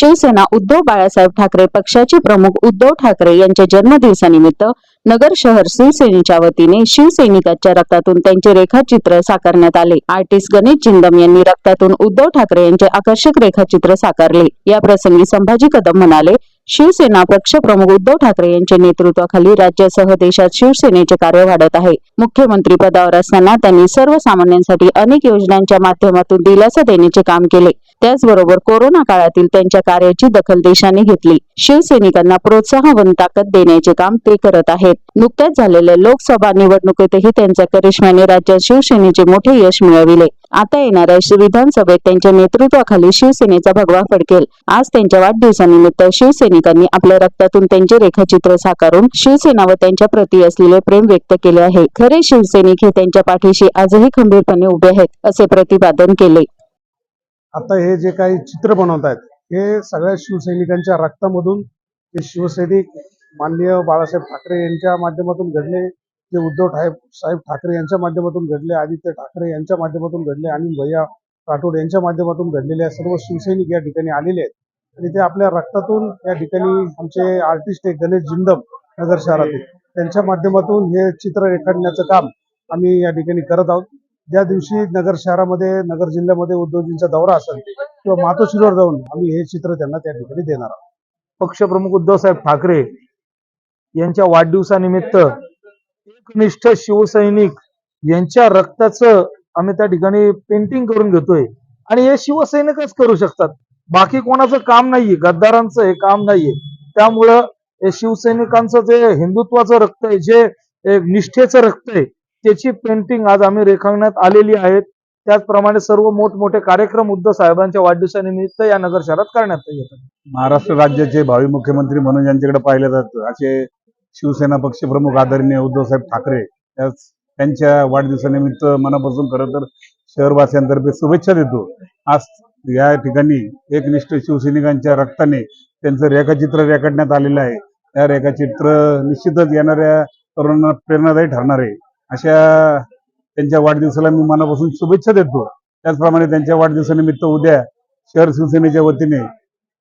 शिवसेना उद्धव बाळासाहेब ठाकरे पक्षाचे प्रमुख उद्धव ठाकरे यांच्या जन्मदिवसानिमित्त नगर शहर शिवसेनेच्या वतीने शिवसैनिकांच्या रक्तातून त्यांचे रेखाचित्र साकारण्यात आले. आर्टिस्ट गणेश जिंदम यांनी रक्तातून उद्धव ठाकरे यांचे आकर्षक रेखाचित्र साकारले. या प्रसंगी संभाजी कदम म्हणाले शिवसेना पक्षप्रमुख उद्धव ठाकरे यांच्या नेतृत्वाखाली राज्यासह देशात शिवसेनेचे कार्य वाढत आहे. मुख्यमंत्री पदावर असताना त्यांनी सर्वसामान्यांसाठी अनेक योजनांच्या माध्यमातून दिलासा देण्याचे काम केले. त्याचबरोबर कोरोना काळातील त्यांच्या कार्याची दखल देशाने घेतली. शिवसैनिकांना प्रोत्साहन ताकद देण्याचे काम ते करत आहेत. नुकत्याच झालेल्या लोकसभा निवडणुकीतही त्यांच्या करिश्म्याने राज्यात शिवसेनेचे मोठे यश मिळविले. आता येणाऱ्या विधानसभेत त्यांच्या नेतृत्वाखाली शिवसेनेचा भगवा फडकेल. आज त्यांच्या वाढदिवसानिमित्त शिवसैनिकांनी आपल्या रक्तातून त्यांचे रेखाचित्र साकारून शिवसेना व त्यांच्या प्रती असलेले प्रेम व्यक्त केले आहे. खरे शिवसैनिक हे त्यांच्या पाठीशी आजही खंबीरपणे उभे आहेत असे प्रतिपादन केले. आता हे जे काही चित्र बनवत आहेत हे सगळ्या शिवसैनिकांच्या रक्तामधून ते शिवसैनिक माननीय बाळासाहेब ठाकरे यांच्या माध्यमातून घडले. ते उद्धव ठाकरे साहेब ठाकरे यांच्या माध्यमातून घडले आदित्य ठाकरे यांच्या माध्यमातून घडले आणि भैया राठोड यांच्या माध्यमातून घडलेले सर्व शिवसैनिक या ठिकाणी आलेले आहेत. आणि ते आपल्या रक्तातून या ठिकाणी आमचे आर्टिस्ट आहे गणेश जिंदम नगर शहरातील. त्यांच्या माध्यमातून हे चित्र रेखाटण्याचं काम आम्ही या ठिकाणी करत आहोत. ज्या दिवशी नगर शहरामध्ये नगर जिल्ह्यामध्ये उद्धवजींचा दौरा असेल किंवा मातोश्रीवर जाऊन आम्ही हे चित्र त्यांना त्या ठिकाणी देणार आहोत. पक्षप्रमुख उद्धवसाहेब ठाकरे यांच्या वाढदिवसानिमित्त लोकनिष्ठ शिवसैनिक यांच्या रक्ताचं आम्ही त्या ठिकाणी पेंटिंग करून घेतोय. आणि हे शिवसैनिकच करू शकतात. बाकी कोणाचं काम नाहीये गद्दारांचं हे काम नाहीये. त्यामुळं हे शिवसैनिकांचं जे हिंदुत्वाचं रक्त आहे जे निष्ठेचं रक्त आहे त्याची पेंटिंग आज आम्ही रेखावण्यात आलेली आहेत. त्याचप्रमाणे सर्व मोठमोठे कार्यक्रम उद्धव साहेबांच्या वाढदिवसानिमित्त या नगर शहरात करण्यात येतात. महाराष्ट्र राज्याचे भावी मुख्यमंत्री म्हणून ज्यांच्याकडे पाहिले जातं असे शिवसेना पक्षप्रमुख आदरणीय उद्धवसाहेब ठाकरे त्यांच्या वाढदिवसानिमित्त मनापासून खरं तर शहरवासियांतर्फे शुभेच्छा देतो. आज या ठिकाणी एकनिष्ठ शिवसैनिकांच्या रक्ताने त्यांचं रेखाचित्र रेखाटण्यात आलेलं आहे. त्या रेखाचित्र निश्चितच येणाऱ्या तरुणांना प्रेरणादायी ठरणार आहे. अशा त्यांच्या वाढदिवसाला मी मनापासून शुभेच्छा देतो. त्याचप्रमाणे त्यांच्या वाढदिवसानिमित्त उद्या शहर शिवसेनेच्या वतीने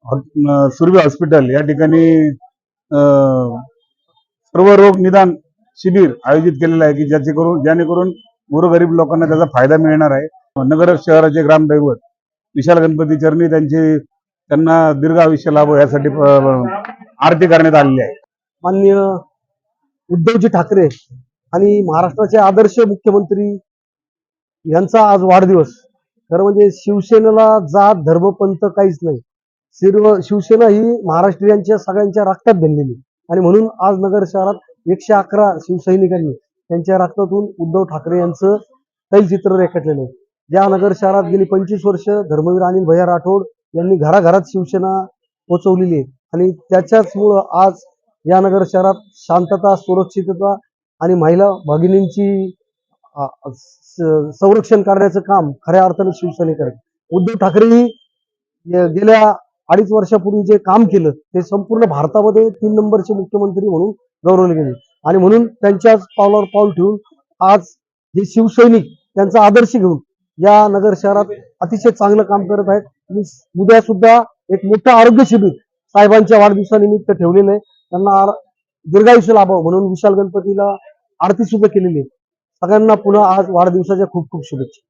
हॉ- सुरभी हॉस्पिटल या ठिकाणी सर्व रोग निदान शिबिर आयोजित केलेलं आहे की ज्याचे करून जेणेकरून गोरगरीब लोकांना त्याचा फायदा मिळणार आहे. नगर शहराचे ग्रामदैवत विशाल गणपती चरणी त्यांची त्यांना दीर्घ आयुष्य लाभ यासाठी आरती करण्यात आलेली आहे. माननीय उद्धवजी ठाकरे आणि महाराष्ट्राचे आदर्श मुख्यमंत्री यांचा आज वाढदिवस. खरं म्हणजे शिवसेनेला जात धर्म पंथ काहीच नाही. शिव शिवसेना ही महाराष्ट्रीयांच्या सगळ्यांच्या रक्तात बनलेली आणि म्हणून आज नगर शहरात एकशे अकरा शिवसैनिकांनी त्यांच्या रक्तातून उद्धव ठाकरे यांचं तैलचित्र रेखाटलेलं आहे. ज्या नगर शहरात गेली पंचवीस वर्ष धर्मवीर अनिल भैया राठोड यांनी घराघरात शिवसेना पोचवलेली आहे. आणि त्याच्याच मुळे आज या नगर शहरात शांतता सुरक्षितता आणि महिला भगिनींची संरक्षण करण्याचं काम खऱ्या अर्थाने शिवसेने करत उद्धव ठाकरेही गेल्या अडीच वर्षापूर्वी जे काम केलं ते संपूर्ण भारतामध्ये तीन नंबरचे मुख्यमंत्री म्हणून गौरवले गेले. आणि म्हणून त्यांच्याच पावलावर पाऊल ठेवून आज जे शिवसैनिक त्यांचा आदर्श घेऊन या नगर शहरात अतिशय चांगलं काम करत आहेत. उद्या सुद्धा एक मोठं आरोग्य शिबिर साहेबांच्या वाढदिवसानिमित्त ठेवलेलं आहे. त्यांना आर- दीर्घायुष्य लाभावं म्हणून विशाल गणपतीला आरती सुद्धा केलेली आहे. सगळ्यांना पुन्हा आज वाढदिवसाच्या खूप खूप शुभेच्छा.